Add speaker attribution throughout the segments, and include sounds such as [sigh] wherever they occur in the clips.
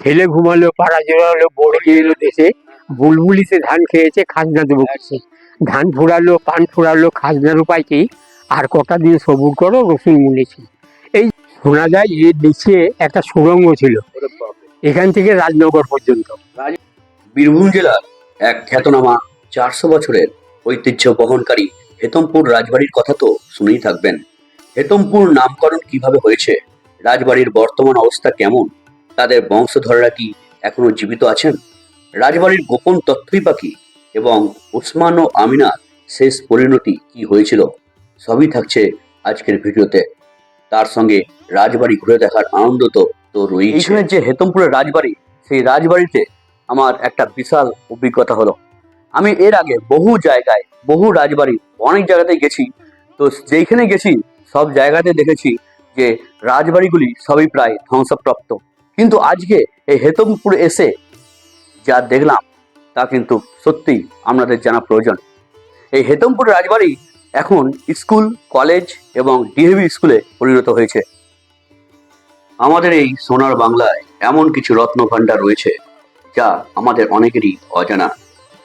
Speaker 1: ছেলে ঘুমালো, পাড়া জোড়ালো, বড়ি এলো দেশে। বুলবুলিতে ধান খেয়েছে, খাজনা দেবো। ধান ফুরালো, পান ফুরালো, খাজনার উপায় কি? আর কটা দিন সবুর করো, রসুন মুলেছি এই শোনা যায় এর নিচে একটা সুড়ঙ্গ ছিল। এখান থেকে রাজনগর পর্যন্ত।
Speaker 2: বীরভূম জেলার এক খ্যাতনামা চারশো বছরের ঐতিহ্য বহনকারী হেতমপুর রাজবাড়ির কথা তো শুনেই থাকবেন। হেতমপুর নামকরণ কীভাবে হয়েছে? রাজবাড়ির বর্তমান অবস্থা কেমন? তাদের বংশধররা কি এখনও জীবিত আছেন? রাজবাড়ির গোপন তথ্যই বা কি? এবং ওসমান ও আমিনার শেষ পরিণতি কি হয়েছিল? সবই থাকছে আজকের ভিডিওতে। তার সঙ্গে রাজবাড়ি ঘুরে দেখার আনন্দ তো তো রয়েছে যে হেতমপুরের রাজবাড়ি, সেই রাজবাড়িতে আমার একটা বিশাল অভিজ্ঞতা হলো। আমি এর আগে বহু জায়গায়, বহু রাজবাড়ি, অনেক জায়গাতে গেছি। তো যেইখানে গেছি, সব জায়গাতে দেখেছি যে রাজবাড়িগুলি সবই প্রায় ধ্বংসপ্রাপ্ত। কিন্তু আজকে এই হেতমপুর এসে যা দেখলাম, তা কিন্তু সত্যিই আপনাদের জানা প্রয়োজন। এই হেতমপুর রাজবাড়ি এখন স্কুল, কলেজ এবং ডিএভি স্কুলে পরিণত হয়েছে। আমাদের এই সোনার বাংলায় এমন কিছু রত্ন ভাণ্ডার রয়েছে, যা আমাদের অনেকেরই অজানা।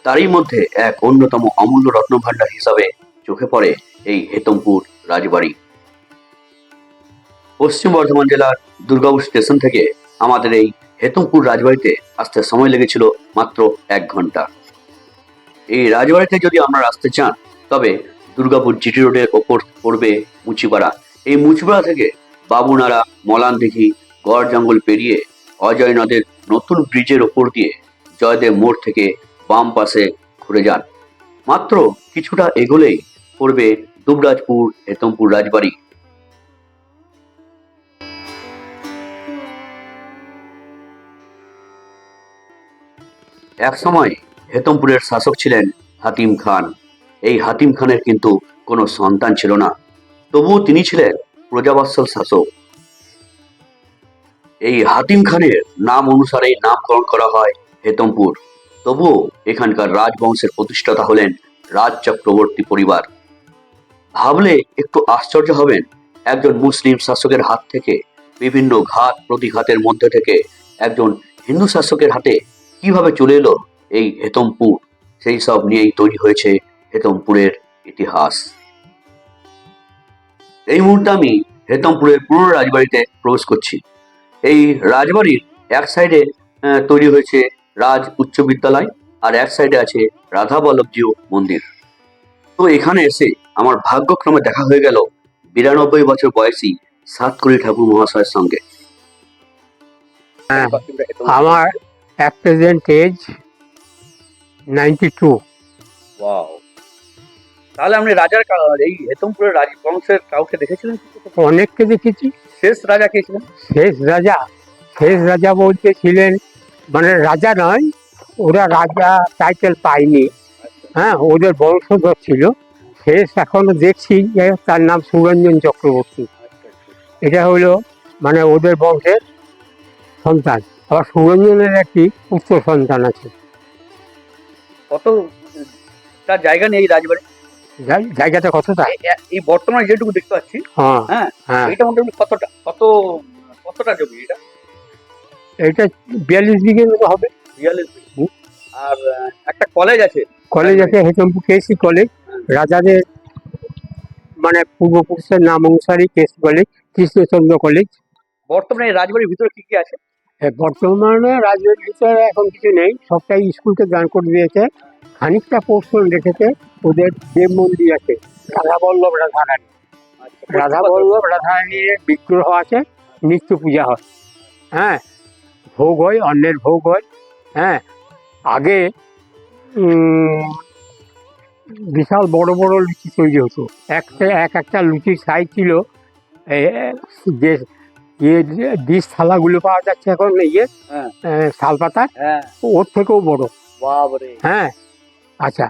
Speaker 2: তারই মধ্যে এক অন্যতম অমূল্য রত্নভাণ্ডার হিসাবে চোখে পড়ে এই হেতমপুর রাজবাড়ি। পশ্চিম বর্ধমান জেলার দুর্গাপুর স্টেশন থেকে আমাদের এই হেতমপুর রাজবাড়িতে আসতে সময় লেগেছিল মাত্র এক ঘণ্টা। এই রাজবাড়িতে যদি আপনারা আসতে চান, তবে দুর্গাপুর জিটি রোডের ওপর পড়বে মুচিপাড়া। এই মুচিপাড়া থেকে বাবুনাড়া, মলানদিঘি, গড় জঙ্গল পেরিয়ে অজয় নদের নতুন ব্রিজের ওপর দিয়ে জয়দেব মোড় থেকে বাম পাশে ঘুরে যান। মাত্র কিছুটা এগোলেই পড়বে দুবরাজপুর হেতমপুর রাজবাড়ি। এক সময় হেতমপুরের শাসক ছিলেন হাতিম খান। এই হাতিম খানের কিন্তু কোনো সন্তান ছিল না। তবুও তিনি ছিলেন প্রজাবৎসল শাসক। এই হাতিম খানের নাম অনুসারে নামকরণ করা হয় হেতমপুর। তবুও এখানকার রাজবংশের প্রতিষ্ঠাতা হলেন রাজ চক্রবর্তী পরিবার। ভাবলে একটু আশ্চর্য হবেন, একজন মুসলিম শাসকের হাত থেকে বিভিন্ন ঘাত প্রতিঘাতের মধ্যে থেকে একজন হিন্দু শাসকের হাতে কীভাবে চলে এলো এই হেতমপুর? সেই সব নিয়েই তৈরি হয়েছে হেতমপুরের ইতিহাস। এই মুহূর্তে আমি হেতমপুরের পুরনো রাজবাড়িতে প্রবেশ করছি। এই রাজবাড়ির এক সাইডে তৈরি হয়েছে রাজ উচ্চ বিদ্যালয় আর এক সাইডে আছে রাধা বল্লভজিউ মন্দির। তো এখানে এসে আমার ভাগ্যক্রমে দেখা হয়ে গেল বিরানব্বই বছর বয়সী সাতকড়ি ঠাকুর মহাশয়ের সঙ্গে।
Speaker 1: হ্যাঁ, আমার present age ninety two
Speaker 2: wow তাহলে আপনি রাজার এই হেতমপুরের রাজবংশের কাউকে দেখেছিলেন?
Speaker 1: অনেককে দেখেছি।
Speaker 2: শেষ রাজা কে ছিলেন?
Speaker 1: শেষ রাজা শেষ রাজা বলতে ছিলেন মানে রাজা নয় ওরা রাজা টাইটেল পায়নি। হ্যাঁ ওদের বংশধর ছিল। শেষ এখনও দেখছি যে তার নাম সুরঞ্জন চক্রবর্তী। এটা হলো মানে ওদের বংশের সন্তান। আবার সুরঞ্জনের একটি পুত্র সন্তান আছে।
Speaker 2: কত তার জায়গা নেই রাজবাড়ি?
Speaker 1: জায়- জায়গাটা কতটা?
Speaker 2: এই বর্তমানে যেটুকু দেখতে পাচ্ছি
Speaker 1: হ্যাঁ
Speaker 2: হ্যাঁ
Speaker 1: হ্যাঁ।
Speaker 2: এটা মোটামুটি কতটা কত কতটা জমি এটা?
Speaker 1: এটা বিয়াল্লিশ বিঘে মতো হবে।
Speaker 2: বিয়াল্লিশ বিঘে। আর একটা কলেজ আছে।
Speaker 1: কলেজ আছে হেতমপুর কেসি কলেজ রাজাদের মানে পূর্বপুরুষের নাম অনুসারী কেসি কলেজ কৃষ্ণচন্দ্র কলেজ
Speaker 2: বর্তমানে রাজবাড়ির ভিতরে কি কি আছে?
Speaker 1: হ্যাঁ, বর্তমানে রাজের ভিতরে এখন কিছু নেই। সবটাই স্কুলকে দান করে দিয়েছে। খানিকটা পোর্শন রেখেছে। ওদের দেব মন্দির আছে, রাধাবল্লভ রাধারানী। রাধাবল্লভ রাধারানীর বিগ্রহ আছে, নিত্য পূজা হয়। হ্যাঁ ভোগ হয় অন্যের ভোগ হয়। হ্যাঁ আগে বিশাল বড় বড় লুচি তৈরি হতো। একটা, এক একটা লুচির সাইজ ছিল। যে ইয়ে ডিশ থালাগুলো পাওয়া যাচ্ছে এখন ইয়ে
Speaker 2: হ্যাঁ।
Speaker 1: শাল পাতা
Speaker 2: হ্যাঁ।
Speaker 1: ওর থেকেও বড়। হ্যাঁ। আচ্ছা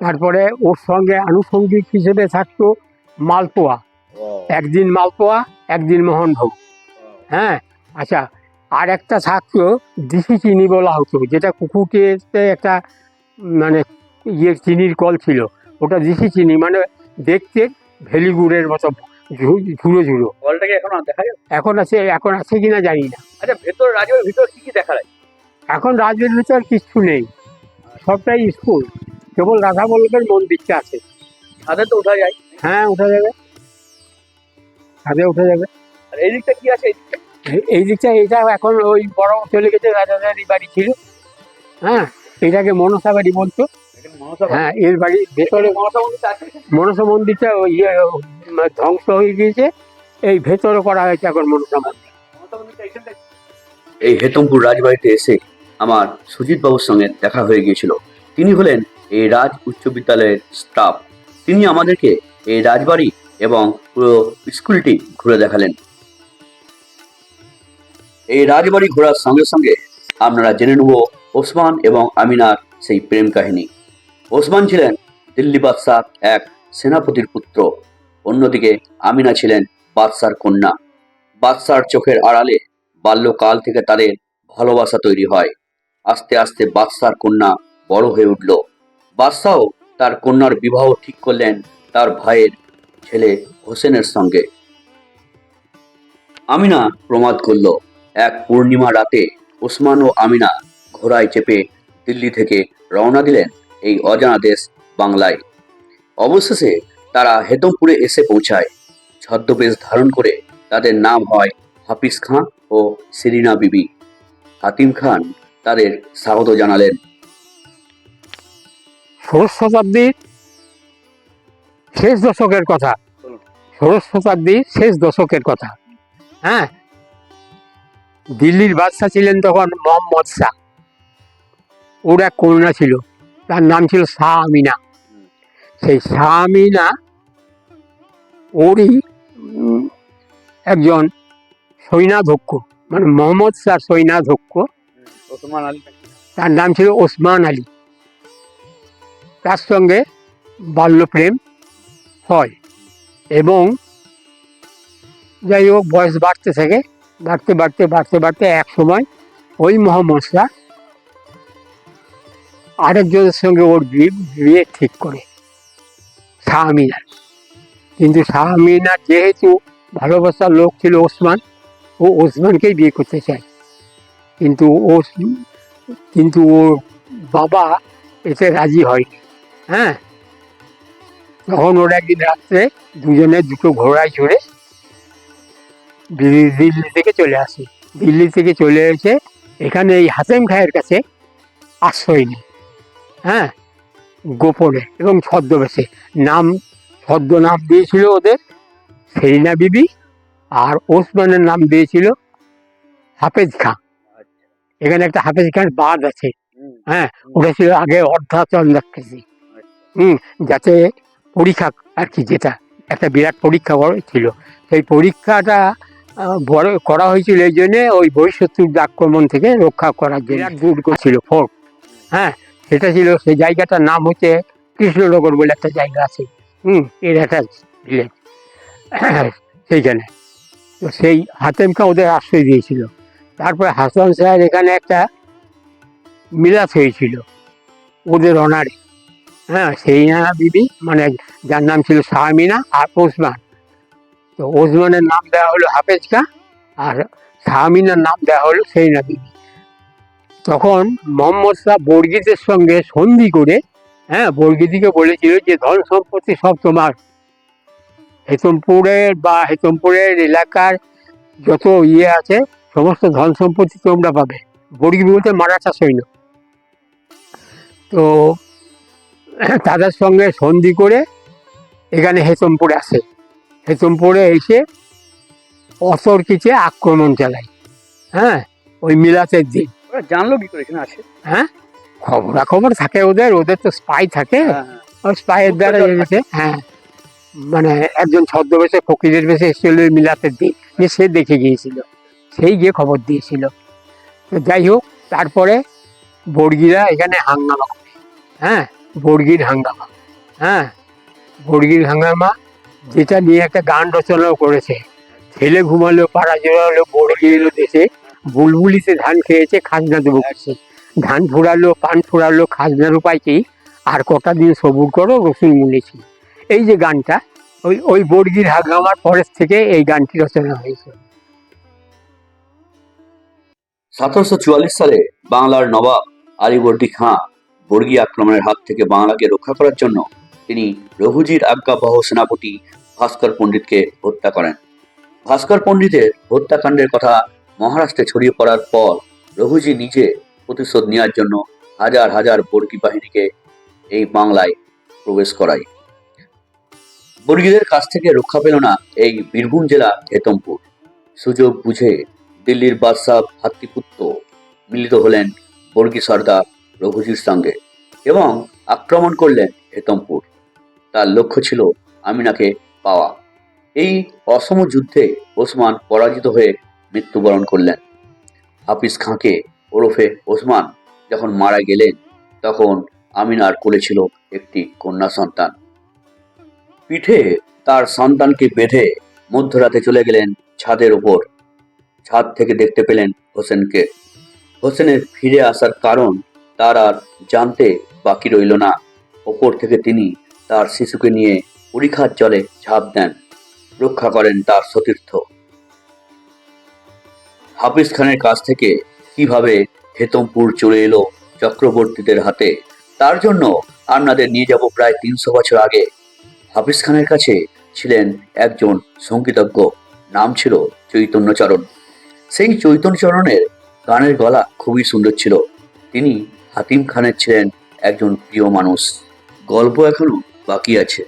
Speaker 1: তারপরে ওর সঙ্গে আনুষঙ্গিক হিসেবে থাকতো মালপোয়া। একদিন মালপোয়া একদিন মোহনভোগ। হ্যাঁ আচ্ছা আর একটা থাকতো দিশি চিনি বলা হতো যেটা কুকুরকে একটা মানে ইয়ে চিনির কল ছিল। ওটা দিশি চিনি মানে দেখতে ভেলিগুড়ের মতো। ঝু- ঝুড়ো ঝুড়ো।
Speaker 2: কলটাকে এখন দেখা যায়
Speaker 1: এখন আছে এখন আছে কিনা জানি না।
Speaker 2: আচ্ছা ভেতর রাজবাড়ির ভিতর কি কি দেখা যায়
Speaker 1: এখন রাজবাড়ির ভিতর কিছু নেই। সবটাই স্কুল কেবল রাধা বল্লভের মন্দিরটা আছে।
Speaker 2: ছাদে তো উঠা যায়।
Speaker 1: হ্যাঁ উঠে যাবে। ছাদে উঠে যাবে।
Speaker 2: আর এই দিকটা কি আছে? এই দিকটা?
Speaker 1: এটা এখন ওই বড় চলে গেছে রাজাদারি বাড়ি ছিল। হ্যাঁ এটাকে মনসা বাড়ি বলতো। হ্যাঁ এর বাড়ির ভেতরে
Speaker 2: মনসা মন্দিরটা আছে এখানে?
Speaker 1: মনসা মন্দিরটা ওই ইয়ে, ধ্বংস হয়ে গিয়েছে। এই ভেতরে করা হয়েছে এখন মনসা মন্দির।
Speaker 2: এই হেতমপুর রাজবাড়িতে এসে আমার সুজিত বাবুর সঙ্গে দেখা হয়ে গিয়েছিল। তিনি হলেন এই রাজ উচ্চ বিদ্যালয়ের স্টাফ তিনি আমাদেরকে এই রাজবাড়ি এবং পুরো স্কুলটি ঘুরে দেখালেন। এই রাজবাড়ি ঘোরার সঙ্গে সঙ্গে আপনারা জেনে নেব ওসমান এবং আমিনার সেই প্রেম কাহিনী। ওসমান ছিলেন দিল্লি বাদশাহ এক সেনাপতির পুত্র। অন্যদিকে আমিনা ছিলেন বাদশার কন্যা। বাদশার চোখের আড়ালে বাল্যকাল থেকে তাদের ভালোবাসা তৈরি হয়। আস্তে আস্তে বাদশার কন্যা বড় হয়ে উঠল। বাদশাও তার কন্যার বিবাহ ঠিক করলেন তার ভাইয়ের ছেলে হোসেনের সঙ্গে। আমিনা প্রমাদ করল, এক পূর্ণিমা রাতে ওসমান ও আমিনা ঘোড়ায় চেপে দিল্লি থেকে রওনা দিলেন। এই অজানা দেশ বাংলায়। অবশেষে তারা হেতমপুরে এসে পৌঁছায়। ছদ্মবেশ ধারণ করে তাদের নাম হয় হাফিজ খান ও সেরিনা বিবি। হাতিম খান তাদের স্বাগত জানালেন।
Speaker 1: ষোড়শ শতাব্দীর শেষ দশকের কথা। ষোড়শ শতাব্দীর শেষ দশকের কথা। হ্যাঁ দিল্লির বাদশাহ ছিলেন তখন মোহাম্মদ শাহ। ওর এক কন্যা ছিল। তার নাম ছিল শাহ আমিনা সেই শাহ আমিনা ওরই একজন সৈনাধ্যক্ষ মানে মোহাম্মদ শাহ সৈনাধ্যক্ষ
Speaker 2: ওসমান আলী।
Speaker 1: তার নাম ছিল ওসমান আলী। তার সঙ্গে বাল্যপ্রেম হয় এবং যাই হোক বয়স বাড়তে থাকে। বাড়তে বাড়তে বাড়তে বাড়তে এক সময় ওই মোহাম্মদ শাহ আরেকজনের সঙ্গে ওর বিয়ে ঠিক করে। শাহ আমিনার কিন্তু শাহ আমিনার যেহেতু ভালোবাসার লোক ছিল ওসমান, ও ওসমানকেই বিয়ে করতে চায়। কিন্তু ও কিন্তু ওর বাবা এতে রাজি হয়নি। হ্যাঁ? তখন ওরা একদিন রাত্রে দুজনে দুটো ঘোড়ায় চড়ে দিল্লি থেকে চলে আসে। দিল্লি থেকে চলে এসে এখানে এই হাসেম খায়ের কাছে আশ্রয় নেই হ্যাঁ? গোপনে এবং ছদ্মবেশে। নাম ছদ্ম নাম দিয়েছিল ওদের সেরিনা বিবি আর ওসমানের নাম দিয়েছিল হাফেজ খাঁ এখানে একটা হাফেজ খান বাঁধ আছে। হ্যাঁ ওটা ছিল আগে অর্ধাচন্দ্রাকৃতি হুম যাতে পরীক্ষা আর কি যেটা একটা বিরাট পরীক্ষা বড় ছিল। সেই পরীক্ষাটা বড় করা হয়েছিল এই জন্যে ওই বহিঃশত্রুর আক্রমণ থেকে রক্ষা করার জন্য বিরাট দুর্গ ছিল। ফোর্ট। হ্যাঁ সেটা ছিল সেই জায়গাটার নাম হচ্ছে কৃষ্ণনগর বলে একটা জায়গা আছে। হুম, এর একটা ভিলেজ [clears throat] সেইখানে। তো সেই হাতেমকা ওদের আশ্রয় দিয়েছিল। তারপরে হাসান স্যার এখানে একটা মিলাদ হয়েছিল ওদের অনারে হ্যাঁ সেই বিবি মানে যার নাম ছিল শাহমিনা আর ওসমান। তো ওসমানের নাম দেওয়া হলো হাফেজ খা আর শাহমিনার নাম দেওয়া হলো সেইনা বিবি। তখন মোহাম্মদ শাহ বর্গিদের সঙ্গে সন্ধি করে হ্যাঁ বর্গিদিকে বলেছিল যে ধন সম্পত্তি সব তোমার। হেতমপুরের বা হেতমপুরের এলাকার যত ইয়ে আছে, সমস্ত ধন সম্পত্তি তোমরা পাবে। বর্গি বলতে মারাঠা সৈন্য তো তাদের সঙ্গে সন্ধি করে এখানে হেতমপুরে আসে। হেতমপুরে এসে অতর্কিতে আক্রমণ চালায়। হ্যাঁ ওই মিলাতের দিন।
Speaker 2: ওরা জানলো কি করে এখানে আছে
Speaker 1: হ্যাঁ? খবরাখবর থাকে ওদের ওদের তো স্পাই থাকে। স্পাইয়ের দ্বারা
Speaker 2: গুপ্তচর
Speaker 1: হ্যাঁ। মানে একজন ছদ্মবেশে ফকিরের বেশে এসেছিল ওই মিলাতের দিন যে সে দেখে গিয়েছিল। সেই গিয়ে খবর দিয়েছিল। তো যাই হোক তারপরে বর্গিরা এখানে হাঙ্গামা করে। হ্যাঁ বর্গির হাঙ্গামা। হ্যাঁ বর্গির হাঙ্গামা যেটা নিয়ে একটা গান রচনাও করেছে। ছেলে ঘুমালো পাড়া জোড়ালো বর্গি এলো দেশে বুলবুলিতে ধান খেয়েছে খাজনা দেবো। ধান ফুরালো পান ফুরালো খাজনার উপায় কি আর কটা দিন সবুর করো রসুন মুলেছি। এই যে গানটা ওই ওই বর্গির হাগামার ফরেস্ট থেকে এই গানটি রচনা হয়েছে।
Speaker 2: সতেরোশো চুয়াল্লিশ সালে বাংলার নবাব আলীবর্দী খাঁ বর্গী আক্রমণের হাত থেকে বাংলাকে রক্ষা করার জন্য তিনি রঘুজির আজ্ঞাবহ সেনাপতি ভাস্কর পণ্ডিতকে হত্যা করেন। ভাস্কর পণ্ডিতের হত্যাকাণ্ডের কথা মহারাষ্ট্রে ছড়িয়ে পড়ার পর রঘুজি নিজে প্রতিশোধ নেওয়ার জন্য হাজার হাজার বর্গী বাহিনীকে এই বাংলায় প্রবেশ করায়। বর্গীদের কাছ থেকে রক্ষা পেল না এই বীরভূম জেলা হেতমপুর। সুযোগ বুঝে দিল্লির বাদশাহ ভাতৃপুত্র মিলিত হলেন বর্গী সর্দার রঘুজির সঙ্গে এবং আক্রমণ করলেন হেতমপুর। তার লক্ষ্য ছিল আমিনাকে পাওয়া। এই অসম যুদ্ধে ওসমান পরাজিত হয়ে মৃত্যুবরণ করলেন। হাফিজ খাঁকে ওরফে ওসমান যখন মারা গেলেন, তখন আমিনার কোলে ছিল একটি কন্যা সন্তান। পিঠে তার সন্তানকে বেঁধে মধ্যরাতে চলে গেলেন ছাদের ওপর ছাদ থেকে দেখতে পেলেন হোসেনকে। হোসেনের ফিরে আসার কারণ তার আর জানতে বাকি রইল না। ওপর থেকে তিনি তার শিশুকে নিয়ে পরীক্ষার জলে ঝাঁপ দেন। রক্ষা করেন তার সতীর্থ। হাফিজ খানের কাছ থেকে কীভাবে হেতমপুর চলে এলো চক্রবর্তীদের হাতে? তার জন্য আপনাদের নিয়ে যাব প্রায় তিনশো বছর আগে। হাফিজ খানের কাছে ছিলেন একজন সঙ্গীতজ্ঞ, নাম ছিল চৈতন্যচরণ। সেই চৈতন্যচরণের গানের গলা খুবই সুন্দর ছিল। তিনি হাতিম খানের ছিলেন একজন প্রিয় মানুষ। গল্প এখনও বাকি আছে।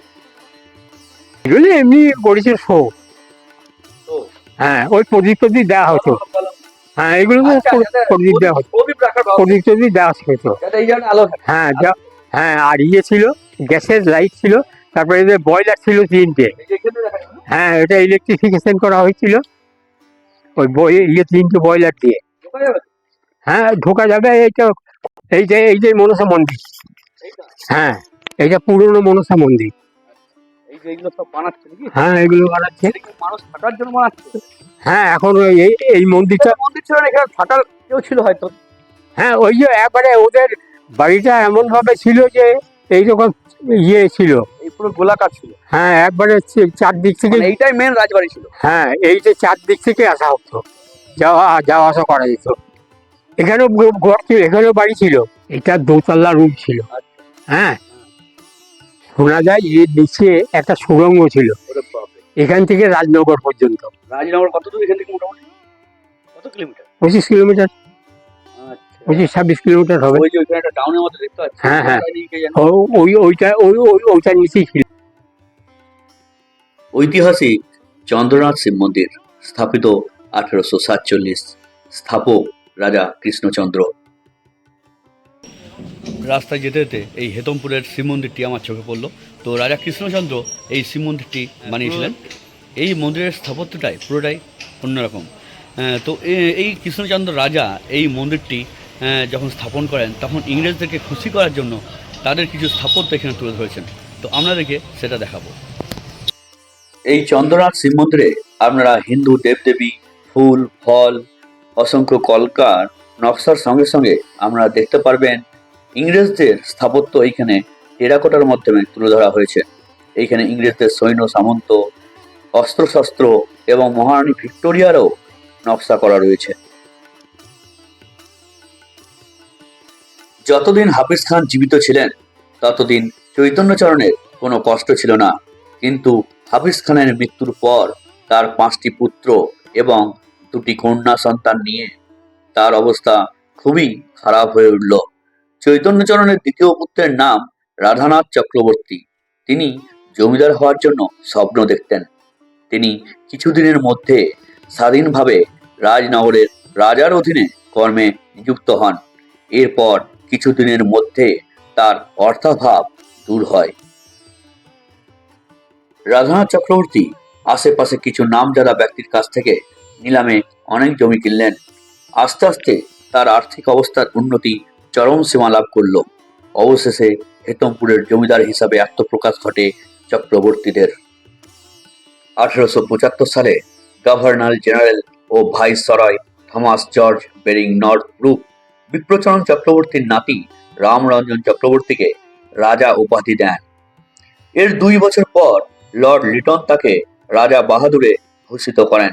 Speaker 1: এমনি গরিচের শো হ্যাঁ ওই প্রদীপ প্রদীপ দেওয়া হতো। হ্যাঁ এগুলো
Speaker 2: আচ্ছা,
Speaker 1: প্রদীপ দেওয়া হতো। প্রদীপ প্রদীপ দেওয়া হতো। হ্যাঁ হ্যাঁ আর ইয়ে ছিল গ্যাসের লাইট ছিল তারপরে যে বয়লার ছিল তিনটে। হ্যাঁ এটা ইলেকট্রিফিকেশন করা হয়েছিল। ওই বই ইয়ে তিনটে বয়লার দিয়ে। হ্যাঁ ঢোকা যাবে এইটা এই যে এই যে মনসা মন্দির। হ্যাঁ এইটা পুরনো মনসা মন্দির।
Speaker 3: এগুলো সব বানাচ্ছে নাকি?
Speaker 1: হ্যাঁ এগুলো বানাচ্ছে।
Speaker 3: মানুষ থাকার জন্য বানাচ্ছে?
Speaker 1: হ্যাঁ এখন এই এই মন্দিরটা
Speaker 3: মন্দির ছিল এখানে থাকার কেউ ছিল হয়তো।
Speaker 1: হ্যাঁ ওই যে একবারে ওদের বাড়িটা এমন ভাবে ছিল যে এইরকম ইয়ে ছিল।
Speaker 3: এই পুরো গোলাকার ছিল।
Speaker 1: হ্যাঁ একবারে চারদিক থেকে
Speaker 3: মানে এইটাই মেন রাজবাড়ি ছিল।
Speaker 1: হ্যাঁ এই যে চারদিক থেকে আসা হতো। যাওয়া যাওয়া আসা করা যেত। এখানেও ঘর ছিল এখানেও বাড়ি ছিল। এটা দোতলা রুম ছিল। হ্যাঁ শোনা যায় এর নিচে একটা সুড়ঙ্গ ছিল এখান থেকে রাজনগর পর্যন্ত।
Speaker 3: রাজনগর কত দূর এখান থেকে মোটামুটি? কত কিলোমিটার?
Speaker 1: পঁচিশ কিলোমিটার।
Speaker 3: আচ্ছা।
Speaker 1: পঁচিশ ছাব্বিশ কিলোমিটার হবে।
Speaker 3: ওই যে ওইখানে একটা টাউনের মতো দেখতে পাচ্ছি।
Speaker 1: হ্যাঁ, হ্যাঁ। ওই ওইটা ওই ওই ওইটার নিচেই ছিল।
Speaker 2: ঐতিহাসিক চন্দ্রনাথ শিব মন্দির স্থাপিত আঠারোশো সাতচল্লিশ স্থাপক রাজা কৃষ্ণচন্দ্র
Speaker 4: রাস্তায় যেতে যেতে এই হেতমপুরের শিব মন্দিরটি আমার চোখে পড়ল। তো রাজা কৃষ্ণচন্দ্র এই শিব মন্দিরটি বানিয়েছিলেন। এই মন্দিরের স্থাপত্যটাই পুরোটাই অন্যরকম। তো এই কৃষ্ণচন্দ্র রাজা এই মন্দিরটি যখন স্থাপন করেন, তখন ইংরেজদেরকে খুশি করার জন্য তাদের কিছু স্থাপত্য এখানে তুলে ধরেছেন। তো আপনাদেরকে সেটা দেখাবো।
Speaker 2: এই চন্দ্রনাথ শিব মন্দিরে আপনারা হিন্দু, দেবদেবী, ফুল, ফল, অসংখ্য কলকার নকশার সঙ্গে সঙ্গে আপনারা দেখতে পারবেন ইংরেজদের স্থাপত্য এইখানে টেরাকোটার মাধ্যমে তুলে ধরা হয়েছে। এইখানে ইংরেজদের সৈন্য, সামন্ত, অস্ত্রশস্ত্র এবং মহারানী ভিক্টোরিয়ারও নকশা করা রয়েছে। যতদিন হাফিজ খান জীবিত ছিলেন, ততদিন চৈতন্যচরণের কোনো কষ্ট ছিল না। কিন্তু হাফিজ খানের মৃত্যুর পর তার পাঁচটি পুত্র এবং দুটি কন্যা সন্তান নিয়ে তার অবস্থা খুবই খারাপ হয়ে উঠল। চৈতন্যচরণের দ্বিতীয় পুত্রের নাম রাধানাথ চক্রবর্তী। তিনি জমিদার হওয়ার জন্য স্বপ্ন দেখতেন। তিনি কিছুদিনের মধ্যে স্বাধীনভাবে রাজনগরের রাজার অধীনে কর্মে নিযুক্ত হন। এরপর কিছুদিনের মধ্যে তার অর্থাভাব দূর হয়। রাধানাথ চক্রবর্তী আশেপাশে কিছু নামজাদা ব্যক্তির কাছ থেকে নিলামে অনেক জমি কিনলেন। আস্তে আস্তে তার আর্থিক অবস্থার উন্নতি চরম সীমা লাভ করল। অবশেষে হেতমপুরের জমিদার হিসাবে আত্মপ্রকাশ ঘটে চক্রবর্তীদের। আঠারোশো পঁচাত্তর সালে গভর্নর জেনারেল ও viceroy Thomas George Baring Northbrook Bipracharan চক্রবর্তীর নাতি রামরঞ্জন চক্রবর্তীকে রাজা উপাধি দেন। এর দুই বছর পর লর্ড লিটন তাকে রাজা বাহাদুরে ভূষিত করেন।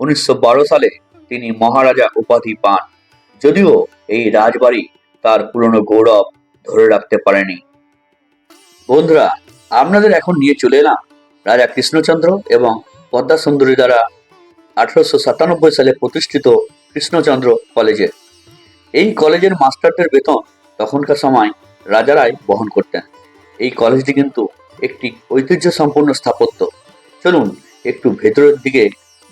Speaker 2: উনিশশো বারো সালে তিনি মহারাজা উপাধি পান। যদিও এই রাজবাড়ি তার পুরনো গৌরব ধরে রাখতে পারেনি। বন্ধুরা, আপনাদের এখন নিয়ে চলে এলাম রাজা কৃষ্ণচন্দ্র এবং পদ্মা সুন্দরী দ্বারা আঠারোশো সাতানব্বই সালে প্রতিষ্ঠিত কৃষ্ণচন্দ্র কলেজে। এই কলেজের মাস্টারদের বেতন তখনকার সময় রাজারাই বহন করতেন। এই কলেজটি কিন্তু একটি ঐতিহ্য সম্পন্ন স্থাপত্য। চলুন, একটু ভেতরের দিকে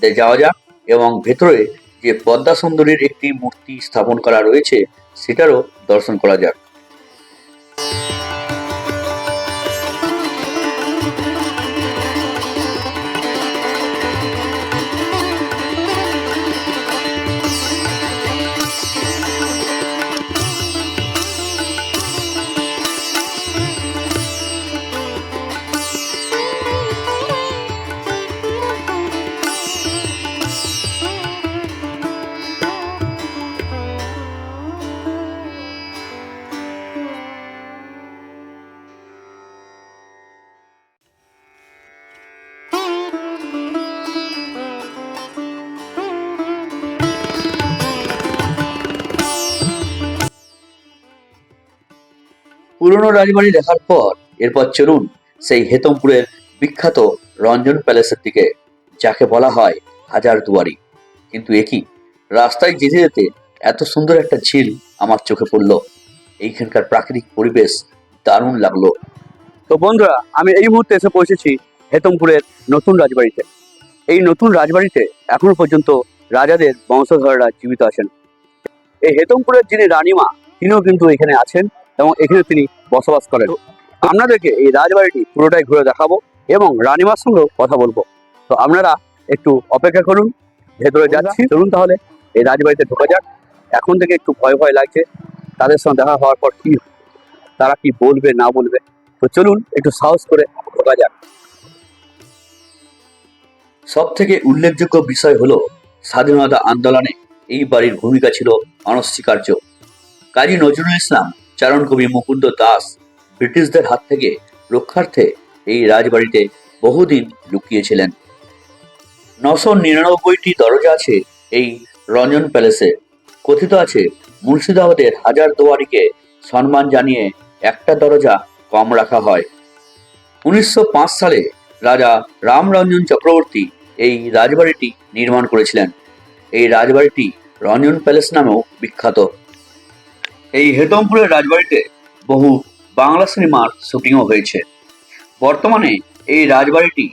Speaker 2: যাওয়া যাক এবং ভেতরে যে পদ্মা সুন্দরীর একটি মূর্তি স্থাপন করা রয়েছে সেটারও দর্শন করা যাক। পুরনো রাজবাড়ি দেখার পর, এরপর চলুন সেই হেতমপুরের বিখ্যাত রঞ্জন প্যালেসের দিকে, যাকে বলা হয় হাজার দুয়ারি। কিন্তু একই রাস্তায় যেতে যেতে এত সুন্দর একটা ঝিল আমার চোখে পড়ল। এইখানকার প্রাকৃতিক পরিবেশ দারুণ লাগল।
Speaker 4: তো বন্ধুরা, আমি এই মুহূর্তে এসে পৌঁছেছি হেতমপুরের নতুন রাজবাড়িতে। এই নতুন রাজবাড়িতে এখনও পর্যন্ত রাজাদের বংশধররা জীবিত আছেন। এই হেতমপুরের যিনি রানীমা, তিনিও কিন্তু এখানে আছেন এবং এখানে তিনি বসবাস করেন। আপনাদেরকে এই রাজবাড়িটি পুরোটাই ঘুরে দেখাবো এবং রানীমার সঙ্গেও কথা বলব। তো আপনারা একটু অপেক্ষা করুন ভেতরে যাচ্ছি। চলুন তাহলে এই রাজবাড়িতে ঢোকা যাক। এখন থেকে একটু ভয় ভয় লাগছে। তাদের সঙ্গে দেখা হওয়ার পর কি তারা কি বলবে না বলবে? তো চলুন একটু সাহস করে ঢোকা যাক।
Speaker 2: সব থেকে উল্লেখযোগ্য বিষয় হলো স্বাধীনতা আন্দোলনে এই বাড়ির ভূমিকা ছিল অনস্বীকার্য। কাজী নজরুল ইসলাম চারণ কবি মুকুন্দ দাস ব্রিটিশদের হাত থেকে রক্ষার্থে এই রাজবাড়িতে বহুদিন লুকিয়েছিলেন। নশো নিরানব্বইটি দরজা আছে এই রঞ্জন প্যালেসে। কথিত আছে, মুর্শিদাবাদের হাজার দুয়ারিকে সম্মান জানিয়ে একটা দরজা কম রাখা হয়। উনিশশো পাঁচ সালে রাজা রামরঞ্জন চক্রবর্তী এই রাজবাড়িটি নির্মাণ করেছিলেন। এই রাজবাড়িটি রঞ্জন প্যালেস নামেও বিখ্যাত। এই হেতমপুরের রাজবাড়িতে বহু বাংলা সিনেমার শুটিংও হয়েছে। বর্তমানে এই রাজবাড়িটি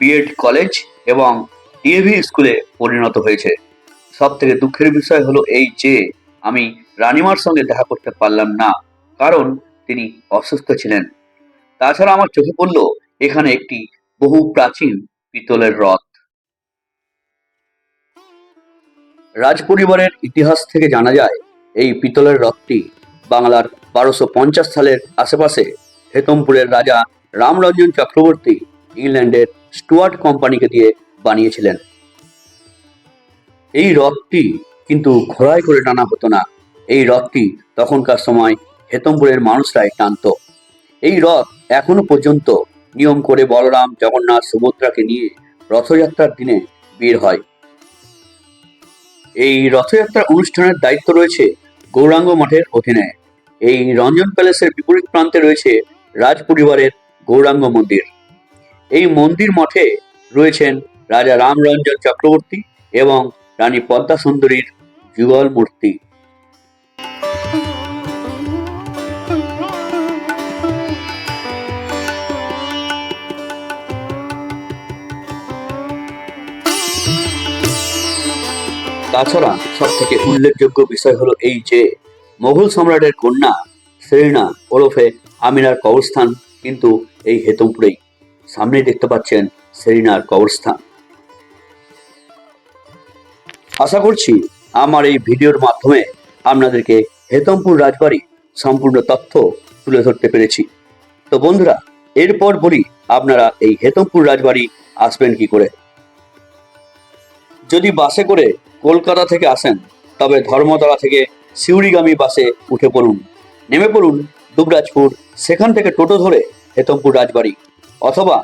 Speaker 2: বিএড কলেজ এবং ডিএভি স্কুলে পরিণত হয়েছে। সব থেকে দুঃখের বিষয় হলো এই যে, আমি রানিমার সঙ্গে দেখা করতে পারলাম না, কারণ তিনি অসুস্থ ছিলেন। তাছাড়া আমার চোখে পড়ল এখানে একটি বহু প্রাচীন পিতলের রথ। রাজপরিবারের ইতিহাস থেকে জানা যায় এই পিতলের রথটি বাংলার বারোশো পঞ্চাশ সালের আশেপাশে হেতমপুরের রাজা রামরঞ্জন চক্রবর্তী ইংল্যান্ডের স্টুয়ার্ট কোম্পানিকে দিয়ে বানিয়েছিলেন। এই রথটি কিন্তু ঘোড়ায় করে টানা হতো না। এই রথটি তখনকার সময় হেতমপুরের মানুষরাই টানত। এই রথ এখনও পর্যন্ত নিয়ম করে বলরাম জগন্নাথ সুভদ্রাকে নিয়ে রথযাত্রার দিনে বের হয়। এই রথযাত্রার অনুষ্ঠানের দায়িত্ব রয়েছে গৌরাঙ্গ মঠের অধীনে। এই রঞ্জন প্যালেসের বিপরীত প্রান্তে রয়েছে রাজ পরিবারের গৌরাঙ্গ মন্দির। এই মন্দির মঠে রয়েছেন রাজা রামরঞ্জন চক্রবর্তী এবং রানী পদ্মা সুন্দরীর যুগল মূর্তি। তাছাড়া সব থেকে উল্লেখযোগ্য বিষয় হলো এই যে মোগল সম্রাটের কন্যা সেরিনা ওরফে আমিনার কবরস্থান কিন্তু এই হেতমপুরেই। সামনেই দেখতে পাচ্ছেন সেরিনার কবরস্থান। আশা করছি আমার এই ভিডিওর মাধ্যমে আপনাদেরকে হেতমপুর রাজবাড়ি সম্পূর্ণ তথ্য তুলে ধরতে পেরেছি। তো বন্ধুরা, এরপর বলি আপনারা এই হেতমপুর রাজবাড়ি আসবেন কি করে? যদি বাসে করে কলকাতা থেকে আসেন, তবে ধর্মতলা থেকে সিউড়িগামী বাসে উঠে পড়ুন। নেমে পড়ুন দুবরাজপুর, সেখান থেকে টোটো ধরে হেতমপুর রাজবাড়ি। অথবা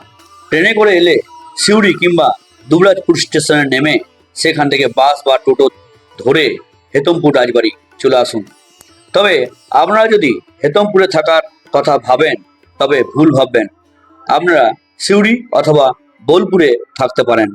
Speaker 2: ট্রেনে করে এলে সিউড়ি কিংবা দুবরাজপুর স্টেশনে নেমে সেখান থেকে বাস বা টোটো ধরে হেতমপুর রাজবাড়ি চলে আসুন। তবে আপনারা যদি হেতমপুরে থাকার কথা ভাবেন, তবে ভুল ভাববেন। আপনারা সিউড়ি অথবা বোলপুরে থাকতে পারেন।